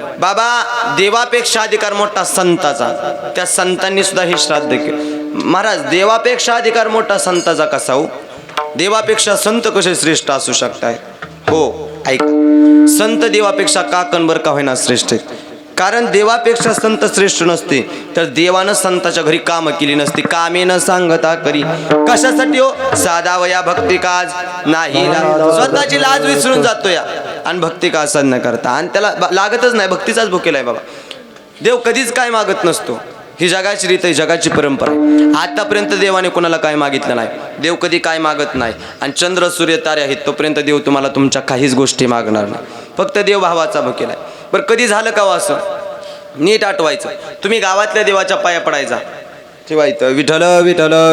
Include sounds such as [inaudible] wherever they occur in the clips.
बाबा देवापेक्षा अधिकार मोठा संताचा. त्या संतांनी सुद्धा हे श्राद्ध केलं. महाराज देवापेक्षा अधिकार मोठा संताचा कसा हो? देवापेक्षा संत कसे श्रेष्ठ असू शकताय? हो ऐका. संत देवापेक्षा का कणबर का होईना श्रेष्ठ आहेत? कारण देवापेक्षा संत श्रेष्ठ नसते तर देवानं संताच्या घरी काम केली नसती. कामे न सांगता करी. कशासाठी हो? साधा वया भक्ती काज नाही स्वतःची लाज विसरून जातो या. आणि भक्ती काज साधना करता? आणि त्याला लागतच नाही. भक्तीचाच भुकेला आहे बाबा. देव कधीच काय मागत नसतो. ही जगाची रीत आहे जगाची परंपरा आहे. आतापर्यंत देवाने कोणाला काय मागितलं नाही. देव कधी काय मागत नाही. आणि चंद्र सूर्य तारे आहेत तोपर्यंत देव तुम्हाला तुमच्या काहीच गोष्टी मागणार नाही. फक्त देव भावाचा भुकेला आहे. बरं कधी झालं का हो असं? नीट आठवायचं. तुम्ही गावातल्या देवाच्या पाया पडायचा.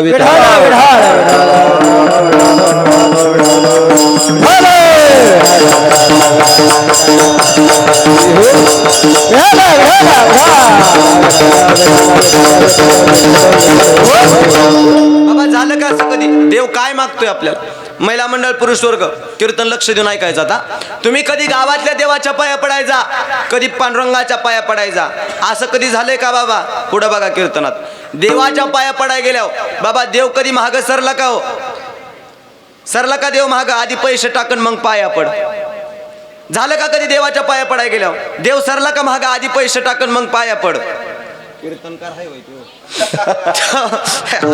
विठ्ठल बाबा झालं का असं कधी देव काय मागतोय आपल्याला महिला मंडळ पुरुष वर्ग कीर्तन लक्ष देऊन ऐकायचं आता. तुम्ही कधी गावातल्या देवाच्या पाया पडायचा? कधी पांडुरंगाच्या पाया पडायचा? असं कधी झालंय का बाबा? पुढं बघा कीर्तनात. देवाच्या पाया पडाय गेल्या बाबा देव कधी महाग सरला का हो? सरला का देव महाग आधी पैसे टाकून मग पाया पड. झालं का कधी देवाच्या पाया पडाय गेल्या देव सरला का महाग आधी पैसे टाकून मग पाया पड. कीर्तनकार आहे होय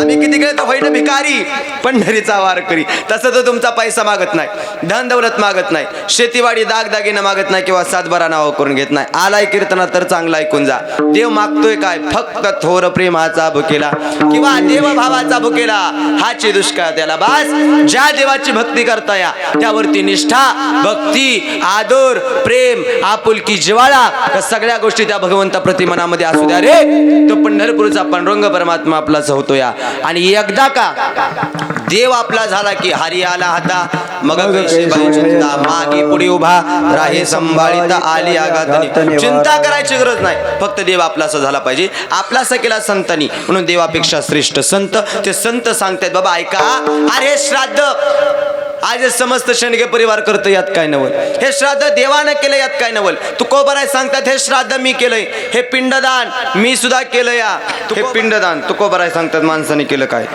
आणि किती तर होईन भिकारी? पंढरीचा वार करी तसं तर तुमचा पैसा मागत नाही. धन दौलत मागत नाही. शेतीवाडी दागदागिनं मागत नाही किंवा सातबारा नाव करून घेत नाही. आलाय कीर्तना तर चांगला ऐकून जा. देव मागतोय काय? फक्त थोर प्रेमाचा भुकेला किंवा देव भावाचा भुकेला. हाची दुष्काळ त्याला बास. ज्या देवाची भक्ती करता या त्यावरती निष्ठा भक्ती आदर प्रेम आपुलकी जिवाळा. या सगळ्या गोष्टी त्या भगवंता प्रतिमानामध्ये असू द्या रे. तो पंढरपूरचा पांडुरंग परमात्मा आपलाच होतो या. आणि एकदा का देव आपला झाला की हरी आला हाता मग चिंता मागे पुढे उभा राहे संभाळीता आली आघातनी. चिंता करायची गरज नाही फक्त देव आपलासा झाला पाहिजे. आपलासा केला संतांनी म्हणून देवापेक्षा श्रेष्ठ संत. ते संत सांगतायत बाबा ऐका. अरे श्राद्ध. आज समस्त शेंडगे परिवार करतो यात काय नवल? हे श्राद्ध देवानं केलं यात काय नवल? तू कोबराय सांगतात हे श्राद्ध मी केलंय. हे पिंडदान मी सुद्धा केलं या. हे पिंडदान तू कोबराय सांगतात माणसाने केलं काय?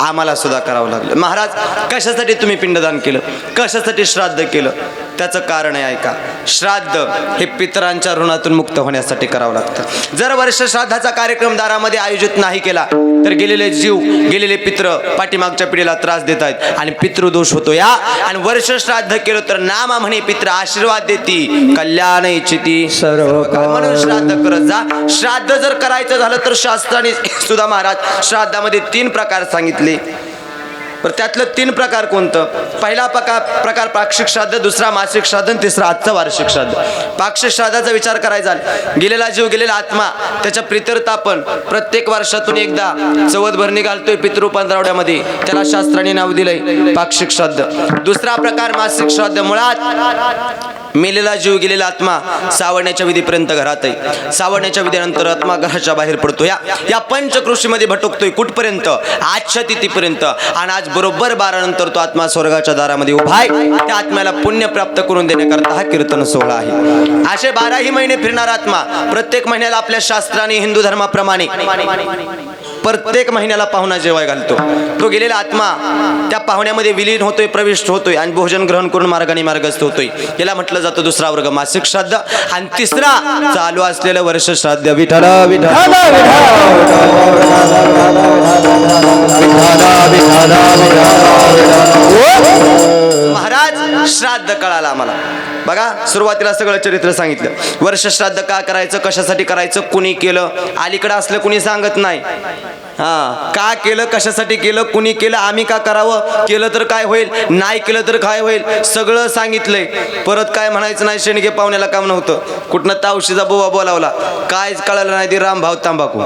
आम्हाला सुद्धा करावं लागलं. महाराज कशासाठी तुम्ही पिंडदान केलं? कशासाठी श्राद्ध केलं? त्याचं कारण आहे ऐका. श्राद्ध हे पितरांच्या ऋणातून मुक्त होण्यासाठी करावं लागतं. जर वर्ष श्राद्धाचा कार्यक्रम दारामध्ये आयोजित नाही केला तर गेलेले जीव गेलेले पित्र पाठीमागच्या पिढीला त्रास देत आहेत आणि पितृदोष होतो या. आणि वर्ष श्राद्ध केलं तर नामा म्हणे पित्र आशीर्वाद देती. कल्याण इच्छिती. सर्व म्हणून श्राद्ध करत जा. श्राद्ध जर करायचं झालं तर शास्त्राने सुद्धा महाराज श्राद्धामध्ये तीन प्रकार सांगितले. पण त्यातलं तीन प्रकार कोणतं? पहिला प्रकार प्रकार पाक्षिक श्राद्ध दुसरा मासिक श्राद्ध आणि तिसरा आजचा वार्षिक श्राद्ध. पाक्षिक श्राद्धाचा विचार करायचा गेलेला जीव गेलेला आत्मा त्याच्या प्रितरता प्रत्येक वर्षातून एकदा चवत भरणी घालतोय पितृ पंधरावड्यामध्ये त्याला शास्त्राने नाव दिलंय पाक्षिक श्राद्ध. दुसरा प्रकार मासिक श्राद्ध. मुळात मेलेला जीव गेलेला आत्मा सावरण्याच्या विधीपर्यंत घरात आहे. सावरण्याच्या विधीनंतर आत्मा घराच्या बाहेर पडतो. या या पंचकृषीमध्ये भटकतोय कुठपर्यंत? आजच्या तिथीपर्यंत. आणि आज बरोबर बारा नंतर तो आत्मा स्वर्गाच्या दारामध्ये उभा आहे. त्या आत्म्याला पुण्य प्राप्त करून देण्याकरता हा कीर्तन सोहळा आहे. असे बाराही महिने फिरणार आत्मा प्रत्येक महिन्याला आपल्या शास्त्राने हिंदू धर्माप्रमाणे प्रत्येक महिन्याला पाहुणा जेवाय घालतो तो गेलेला आत्मा त्या पाहुण्यामध्ये विलीन होतोय प्रविष्ट होतोय आणि भोजन ग्रहण करून मार्गाने मार्गस्थ होतोय याला म्हटलं जातं दुसरा वर्ग मासिक श्राद्ध आणि तिसरा चालू असलेलं वर्ष श्राद्ध विठ्ठल विठ्ठल महाराज श्राद्ध कळाला आम्हाला बघा सुरुवातीला सगळं चरित्र सांगितलं. वर्ष श्राद्ध का करायचं कशासाठी करायचं कुणी केलं? अलीकडं असलं कुणी सांगत नाही. हा का केलं कशासाठी केलं कुणी केलं आम्ही का करावं? केलं तर काय होईल? नाही केलं तर काय होईल? सगळं सांगितलंय. परत काय म्हणायचं नाही शेणगे पाहुण्याला काम नव्हतं कुठनं तावशीचा बोबा बोलावला. कायच कळालं नाही ते रामभाव तांबाखू.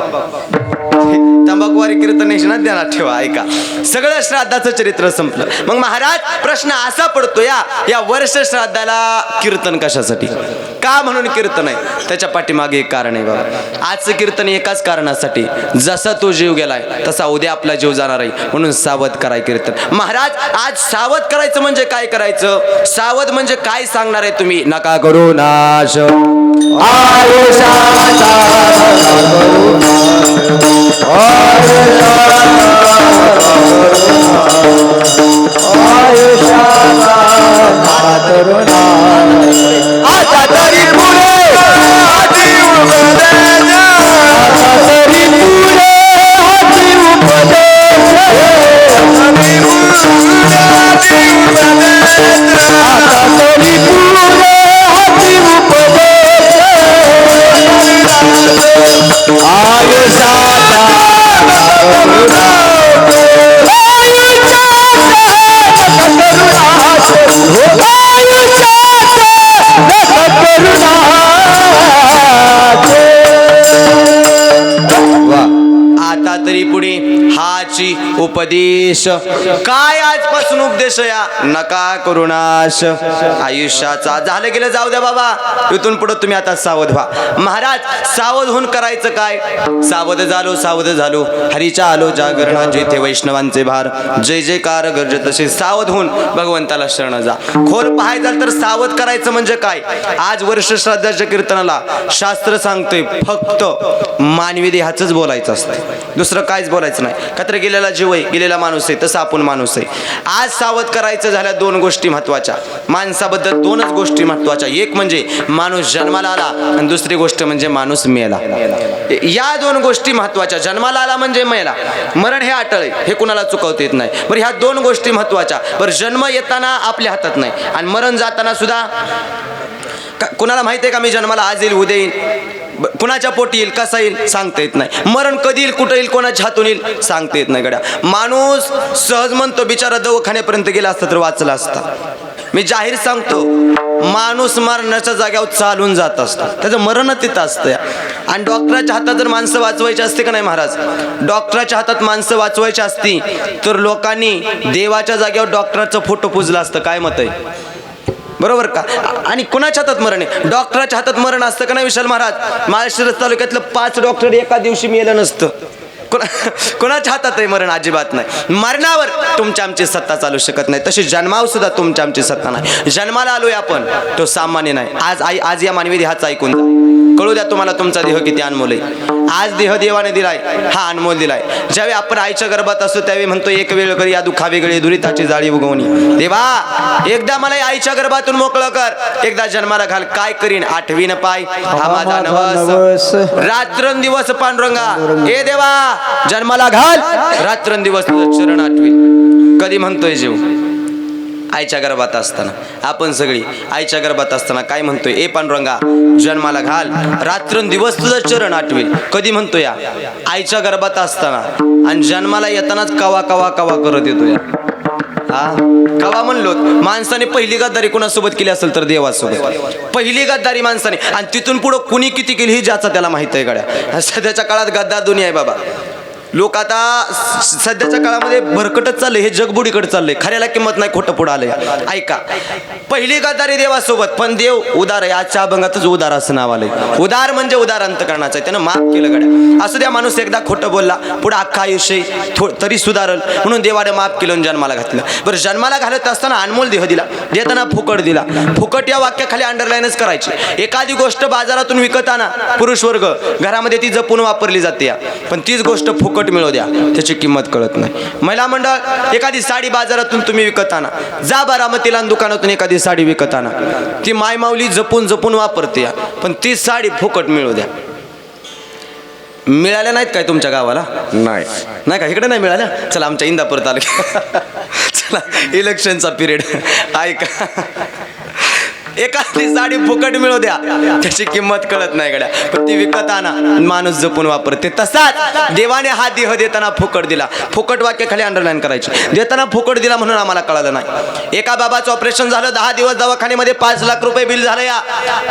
तंबाखूवारी कीर्तनेशनात ध्यानात ठेवा ऐका. सगळं श्राद्धाचं चरित्र संपलं. मग महाराज प्रश्न असा पडतो या या वर्ष श्राद्धाला कीर्तन कशासाठी? का म्हणून कीर्तन आहे? त्याच्या पाठीमागे एक कारण आहे बाबा. आजचं कीर्तन एकाच कारणासाठी. जसा तो जीव गेलाय तसा उद्या आपला जीव जाणार आहे. म्हणून सावध कराय कीर्तन. महाराज आज सावध करायचं म्हणजे काय करायचं? सावध म्हणजे काय सांगणार आहे तुम्ही? नका करू नाश. आता तरी पुढे उपदेश काय आजपासून उपदेश या. नका करुणाश आयुष्याचा झालं गेलं जाऊ द्या बाबा. इथून पुढे तुम्ही आता सावध व्हा. महाराज सावध होऊन करायचं काय? सावध झालो सावध झालो. हरीच्या आलो जागरण जेथे वैष्णवांचे भार. जय जयकार गरज तसे सावध होऊन भगवंताला शरण जा. खोल पाहायचं तर सावध करायचं म्हणजे काय? आज वर्ष श्राद्धाच्या कीर्तनाला शास्त्र सांगतोय फक्त मानवी देहाचंच बोलायचं असतं. दुसरं काहीच बोलायचं नाही. कत्र गेलेला जीव आहे गेलेला माणूस आहे तसा आपण माणूस आहे आज सावध करायचं झाल्या दोन गोष्टी महत्त्वाच्या माणसाबद्दल दोनच गोष्टी महत्त्वाच्या एक म्हणजे माणूस जन्माला आला आणि दुसरी गोष्ट म्हणजे माणूस मेला. या दोन गोष्टी महत्त्वाच्या जन्माला आला म्हणजे मेला. मरण हे अटळ आहे. हे कुणाला चुकवता येत नाही. बरं ह्या दोन गोष्टी महत्त्वाच्या बरं जन्म येताना आपल्या हातात नाही. आणि मरण जाताना सुद्धा का- कुणाला माहिती आहे का मी जन्माला आज येईल उद्या येईल कुणाच्या पोटी येईल कसा येईल सांगता येत नाही. मरण कधी येईल कुठं येईल कोणाच्या हातून येईल सांगता येत नाही गड्या. माणूस सहज म्हणतो बिचारा दवाखान्यापर्यंत गेला असता तर वाचला असता. मी जाहीर सांगतो माणूस मरणाच्या जाग्यावर चालून जात असतो. त्याचं मरण तिथं असतं आणि डॉक्टराच्या हातात जर माणसं वाचवायची असते का नाही महाराज? डॉक्टराच्या हातात माणसं वाचवायची असती तर लोकांनी देवाच्या जाग्यावर डॉक्टरचं फोटो पुजला असतं. काय मत आहे? बरोबर का? आणि कुणाच्या हातात मरण आहे? डॉक्टराच्या हातात मरण असतं का नाही विशाल महाराज? महाराष्ट्र तालुक्यातलं पाच डॉक्टर एका दिवशी मेलं नसतं. कोणा कोणाच्या हातात आहे मरण अजिबात नाही? मरणावर तुमच्या आमची सत्ता चालू शकत नाही. तशी जन्मावर सुद्धा तुमच्या आमची सत्ता नाही. जन्माला आलोय आपण तो सामान्य नाही. आज आई आज या मानवी देहाचा ऐकून जा कळू द्या तुम्हाला तुमचा देह किती अनमोल आहे. आज देह देवाने दिलाय हा अनमोल दिलाय. ज्यावेळी आपण आईच्या गर्भात असतो त्यावेळी म्हणतो एक वेळ करी या दुःखा वेगळी दुरिताची जाळी उगवणी. देवा एकदा मला आईच्या गर्भातून मोकळं कर. एकदा जन्माला घाल. काय करीन? आठवीन पाय. हा माझा नवस. रात्रंदिवस पांडुरंगा. ए देवा जन्माला घाल. रात्रंदिवस चरण आठवीन कधी म्हणतोय जीव? आईच्या गर्भात असताना. आपण सगळी आईच्या गर्भात असताना काय म्हणतोय? ए पांडुरंगा जन्माला घाल. रात्रंदिवस तुझं चरण आठवेल. कधी म्हणतो या आईच्या गर्भात असताना. आणि जन्माला येतानाच कवा कवा कवा करत येतो या हा? कवा म्हणलो? माणसाने पहिली गद्दारी कोणासोबत केली असेल तर देवासोबत? पहिली गद्दारी माणसाने. आणि तिथून पुढं कुणी किती केली ही ज्याचा त्याला माहीत आहे गड्या. सध्याच्या काळात गद्दार दुनिया आहे बाबा. लोक आता सध्याच्या काळामध्ये भरकटच चाललंय हे जगबुडीकडे चाललंय खऱ्याला किंमत नाही खोटं पुढं आलंय. ऐका. पहिली गदारी देवासोबत पण देव उदार आहे. आजच्या अभंगातच उदार असं नाव आलंय. उदार म्हणजे उदार अंतकरणाचं आहे. त्यानं माफ केलं गड्या. असू द्या माणूस एकदा खोटं बोलला पुढे अख्खा आयुष्य थो तरी सुधारल. म्हणून देवाने माफ केलं आणि जन्माला घातलं. बरं जन्माला घालत असताना अनमोल देह दिला. देताना फुकट दिला. फुकट या वाक्याखाली अंडरलाईनच करायची. एखादी गोष्ट बाजारातून विकताना पुरुष वर्ग घरामध्ये ती जपून वापरली जाते या. पण तीच गोष्ट फुकट मिळू द्या. त्याची किंमत कळत नाही. महिला मंडळ एखादी साडी बाजारातून तुम्ही विकत आणा. जा बारामतीला दुकानातून एखादी साडी विकत आणा. ती मायमाऊली जपून जपून वापरते या. पण ती साडी फुकट मिळू द्या. मिळाल्या नाहीत काय तुमच्या गावाला? नाही. नाही का? इकडे नाही मिळाल्या? चला आमच्या इंदापूर तालुक्यात. [laughs] चला इलेक्शनचा पिरियड ऐका. एखादी साडी फुकट मिळू द्या. त्याची किंमत कळत नाही गड्या. पण ती विकत आणा माणूस जपून वापरते तसाच देवाने हा देह देताना फुकट दिला. फुकट वाक्य खाली अंडरलाईन करायची. देताना फुकट दिला म्हणून आम्हाला कळालं नाही. एका बाबाचं ऑपरेशन झालं दहा दिवस दवाखान्यामध्ये पाच लाख रुपये बिल झालं या.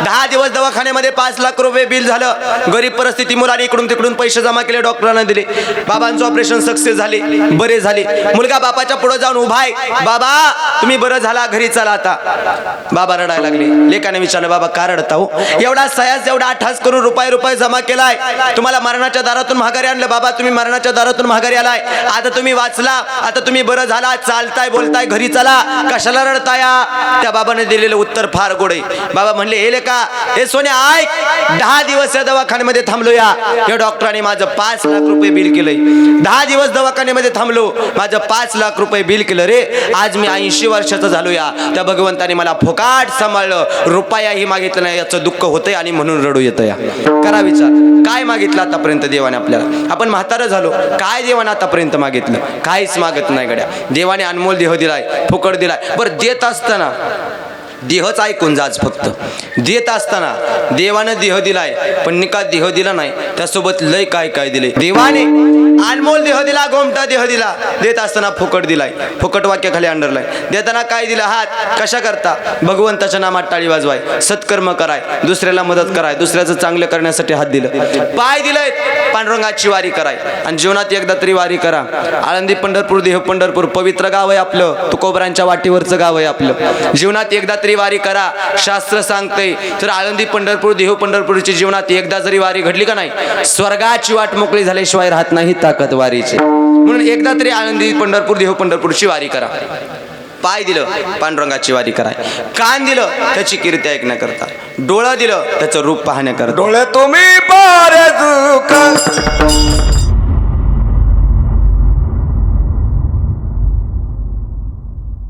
दहा दिवस दवाखान्यामध्ये पाच लाख रुपये बिल झालं. गरीब परिस्थिती मुलाने इकडून तिकडून पैसे जमा केले डॉक्टरांना दिले. बाबांचं ऑपरेशन सक्सेस झाले बरे झाले. मुलगा बापाच्या पुढे जाऊन उभा आहे. बाबा तुम्ही बरं झाला घरी चला आता. बाबा रडायला लागले. लेखाने लेकाने विचारलं बाबा का रडता हो एवढा सयास एवढा अठास करून रुपये रुपये जमा केलाय. तुम्हाला मरणाच्या दारातून माघारी आणलं. बाबा तुम्ही मरणाच्या दारातून माघारी आलाय. आता तुम्ही वाचला. आता तुम्ही बरं झाला. चालताय बोलताय घरी चला. कशाला रडताय? त्या बाबाने दिलेलं उत्तर फार गोड आहे. बाबा म्हणले हे लेका हे सोन्या ऐक. दहा दिवस या दवाखान्यामध्ये थांबलो या या डॉक्टरांनी माझं पाच लाख रुपये बिल केलंय. दहा दिवस दवाखान्यामध्ये थांबलो. माझं पाच लाख रुपये बिल केलं रे. आज मी ऐंशी वर्षाचा झालो या त्या भगवंताने मला फोकाट सांभाळलं रुपयाही मागितलं नाही याचं दुःख होतंय आणि म्हणून रडू येतं या करा विचार काय मागितलं आतापर्यंत देवाने आपल्याला? आपण म्हातारं झालो काय देवाने आतापर्यंत मागितलं? काहीच मागत नाही गड्या. देवाने अनमोल देह दिलाय फुकट दिलाय. बरं देत असताना देहच ऐकून जाच फक्त. देत असताना देवानं देह दिलाय पण निका देह दिला नाही. त्यासोबत लय काय काय दिले. देवाने अनमोल देह दिला गोमटा देह दिला. देत असताना फुकट दिलाय. फुकट वाक्याखाली अंडरलाय. देताना काय दिलं? हात कशा करता? भगवंताच्या नामात टाळी वाजवाय. सत्कर्म कराय. दुसऱ्याला मदत कराय. दुसऱ्याचं चांगलं करण्यासाठी हात दिलं. पाय दिलंय पांडुरंगाची वारी कराय. आणि जीवनात एकदा तरी वारी करा. आळंदी पंढरपूर देह पंढरपूर पवित्र गाव आहे आपलं. तुकोबरांच्या वाटीवरचं गाव आहे आपलं. जीवनात एकदा तरी वारी करा. शास्त्र सांगते तर आळंदी पंढरपूर देह पंढरपूरच्या जीवनात एकदा जरी वारी घडली का नाही स्वर्गाची वाट मोकळी झाल्याशिवाय राहत नाही ताकद वारीची. म्हणून एकदा तरी आळंदी पंढरपूर देह पंढरपूरची वारी करा. पाय दिलं पांडुरंगाची वारी कराय कान दिलं त्याची कीर्ती ऐकण्याकरता. डोळं दिलं त्याचं रूप पाहण्याकरता. डोळे तुम्ही